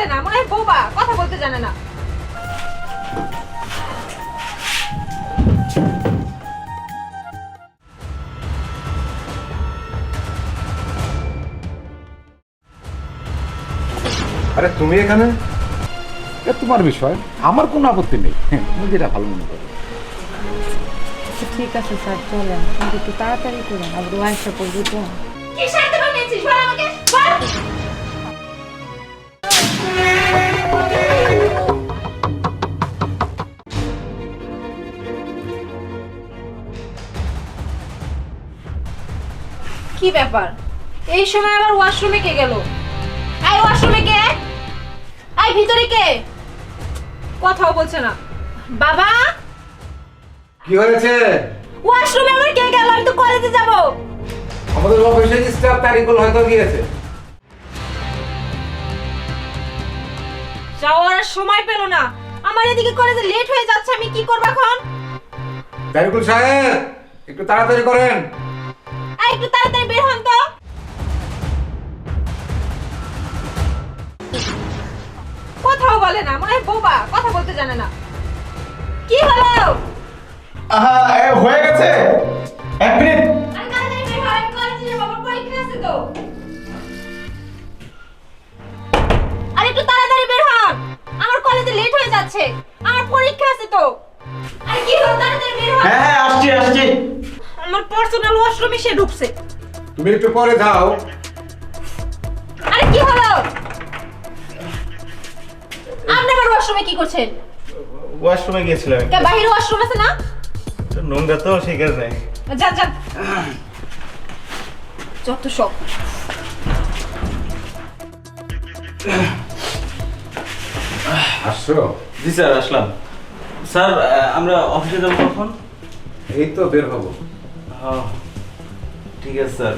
বলে না মনে হয় বোবা কথা বলতে জানে না। আরে তুমি এখানে? এটা তোমার বিষয় আমার কোনো আপত্তি নেই। হ্যাঁ, তুমি যেটা ভালো মনে করো। আচ্ছা, ঠিক আছে স্যার চলেন কিন্তু একটু তাড়াতাড়ি করুন আবার ওয়াইফটা করব তো। কি বানিয়েছিস বল আমাকে? বল! কি ব্যাপার? এই সময় আবার ওয়াশরুমে কে গেল? আই ওয়াশরুমে কে? আই ভিতরে কে? কথাও বলছে না। বাবা! কি হয়েছে? ওয়াশরুমে আমার কে গেল? আমি তো কলেজে যাব। আমাদের অফিসের স্টাফ তারিকুল হয়তো গিয়েছে। যাওয়ার আর সময় পেল না। আমার এদিকে কলেজে লেট হয়ে যাচ্ছে আমি কি করব এখন? তারিকুল সাহেব একটু তাড়াতাড়ি করেন। আই একটু তাড়াতাড়ি বলে না মনে হয় বোবা কথা বলতে জানে না। কি হলো? আহা এ, হয়ে গেছে। এক মিনিট। আমার পরীক্ষা আছে তো। আরে একটু তাড়াতাড়ি বের হন। আমার কলেজে লেট হয়ে যাচ্ছে। আমার পরীক্ষা আছে তো। আরে কি হলো তাড়াতাড়ি বের হন। হ্যাঁ হ্যাঁ আসছি আসছি। আমার পার্সোনাল ওয়াশরুমে সে ঢুকছে। তুমি একটু পরে যাও। আরে কি হলো? আপনি আমার ওয়াশরুমে কি করছেন? ওয়াশরুমে গিয়েছিলাম। কে বাহিরে ওয়াশরুম আছে না? নোংরা তো সেই কারণে। যান যান যত সব। আসছো? জি স্যার আসলাম। স্যার আমরা অফিসে যাব কখন? এই তো বের হব। হ্যাঁ, ঠিক আছে স্যার।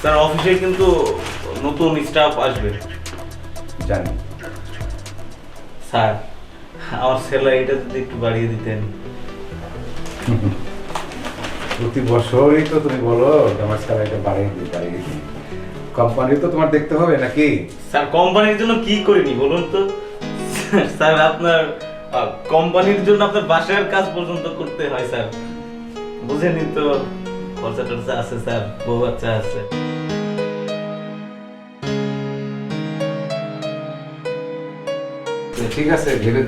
স্যার অফিসে কিন্তু নতুন স্টাফ আসবে। জানি। স্যার আমার স্যালারিটা যদি একটু বাড়িয়ে দিতেন। প্রতি বছরই তো তুমি বলো আমার স্যালারিটা বাড়িয়ে দিই বাড়িয়ে দিই। কোম্পানি তো তোমার দেখতে হবে নাকি? স্যার কোম্পানির জন্য কি করিনি বলুন তো? স্যার আপনার কোম্পানির জন্য আপনার বাসার কাজ পর্যন্ত করতে হয় স্যার। বুঝেনি তো খরচা টরচা আছে স্যার বউ বাচ্চা আছে। ঠিক আছে ভেবে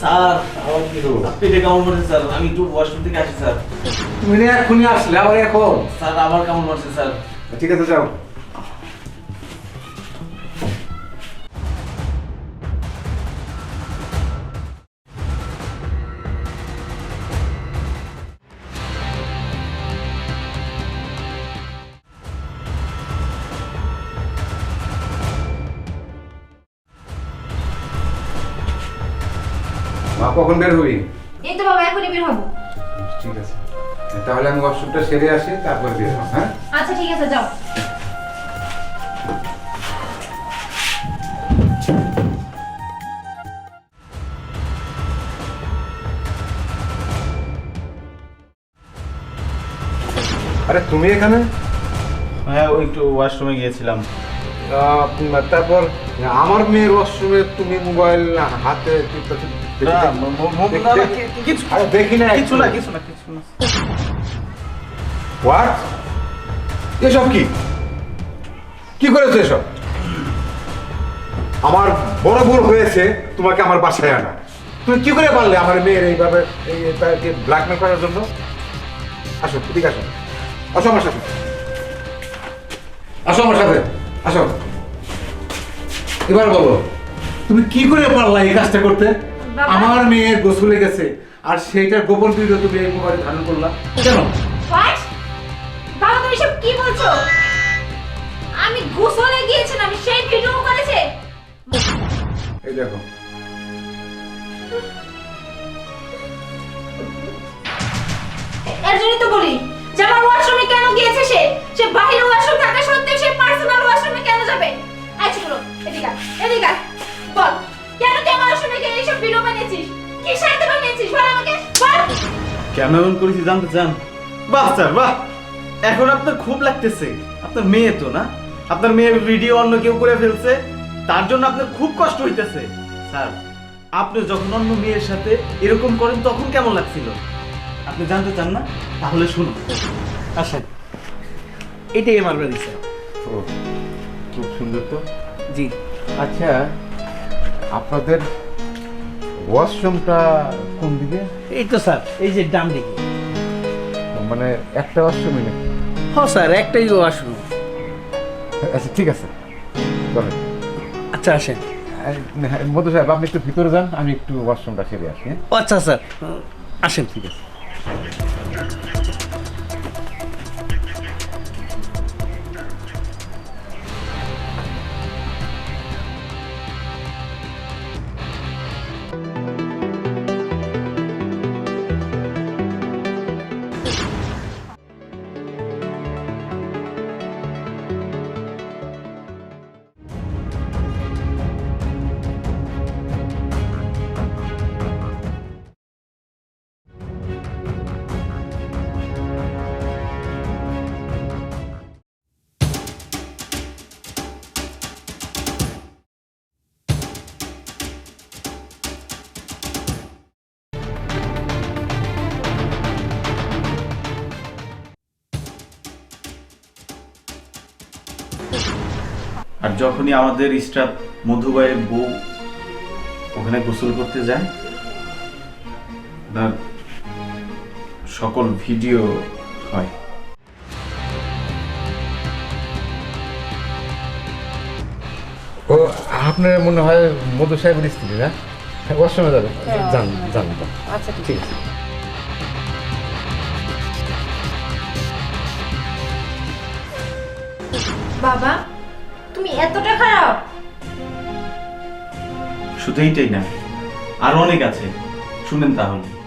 স্যার আবার কি হলো? পেটে কেমন পড়ছে স্যার? আমি একটু ওয়াশরুম থেকে আসি স্যার। তুমি এক্ষুনি আসলে আবার এখন? স্যার আবার কেমন পড়ছে স্যার? ঠিক আছে যাও। কখন বের হবি? এই তো বাবা এখনই বের হব। ঠিক আছে। তাহলে আমি ওয়াশরুমটা সেরে আসি তারপর বের হব হ্যাঁ? আচ্ছা ঠিক আছে যাও। আরে তুমি এখানে? হ্যাঁ ওই একটু ওয়াশরুমে গিয়েছিলাম। আহ, তারপর আমার মেয়ের ওয়াশরুমে তুমি মোবাইল হাতে কিছু না কিছু না কিছু না হোয়াট এসব কি? কি করেছ এসব? আমার বড় ভুল হয়েছে তোমাকে আমার বাসায় আনা। তুমি কি করে পারলে আমার মেয়ের এইভাবে তাকে ব্ল্যাকমেল করার জন্য? আসো ঠিক আসো। আসো আমার সাথে। আসো আমার সাথে। আসো। এবার বলো তুমি কি করে পারলা এই কাজটা করতে। আমার মেয়ে গোসলে গেছে আর সেইটার গোপন ভিডিও তুমি এই মোবাইলে ধারণ করলা। কেন? বাবা তুমি সব কি বলছো? আমি গোসলে গিয়েছিলাম সেই ভিডিও করেছে। এই দেখো। এর তো বলি যে আমার ওয়াশরুমে কেন গিয়েছে সে? সে বাইরে ওয়াশরুম থাকা সত্ত্বেও সে পার্সোনাল ওয়াশরুমে কেন যাবে? আচ্ছা বলো এদিকে এদিকে বল। কেন তুই আমার গিয়ে এইসব ভিডিও বানিয়েছিস? কি সারতে বানিয়েছিস? বল আমাকে বল। কেন এমন করেছি জানতে চান? বাহ স্যার বাহ। এখন আপনার খুব লাগতেছে। আপনার মেয়ে তো না? আপনার মেয়ের ভিডিও অন্য কেউ করে ফেলছে তার জন্য আপনার খুব কষ্ট হইতেছে। স্যার আপনি যখন অন্য মেয়ের সাথে এরকম করেন তখন কেমন লাগছিল? আপনি জানতে চান না? তাহলে শুনুন। আসেন। এটাই আমার বাড়ি স্যার। ও খুব সুন্দর তো? জি। আচ্ছা আপনাদের ওয়াশরুমটা কোন দিকে? এই তো স্যার এই যে ডান দিকে। মানে একটা ওয়াশরুমই নাকি? হ স্যার একটাই ওয়াশরুম। আচ্ছা ঠিক আছে। চলেন। আচ্ছা আসেন। হ্যাঁ, মধু সাহেব আপনি একটু ভিতরে যান আমি একটু ওয়াশরুমটা সেরে আসি হ্যাঁ? আচ্ছা স্যার। আসেন। ঠিক আছে। আর যখনই আমাদের স্টাফ মধুবাইয়ের বউ ওখানে গোসল করতে যায় তার সকল ভিডিও হয়। ও আপনার মনে হয় মধু সাহেবের স্ত্রী না? ওয়াশরুমে যান যান যান। আচ্ছা ঠিক ঠিক আছে। বাবা তুমি এতটা খারাপ? শুধু এইটাই না আর অনেক আছে। শুনেন তাহলে।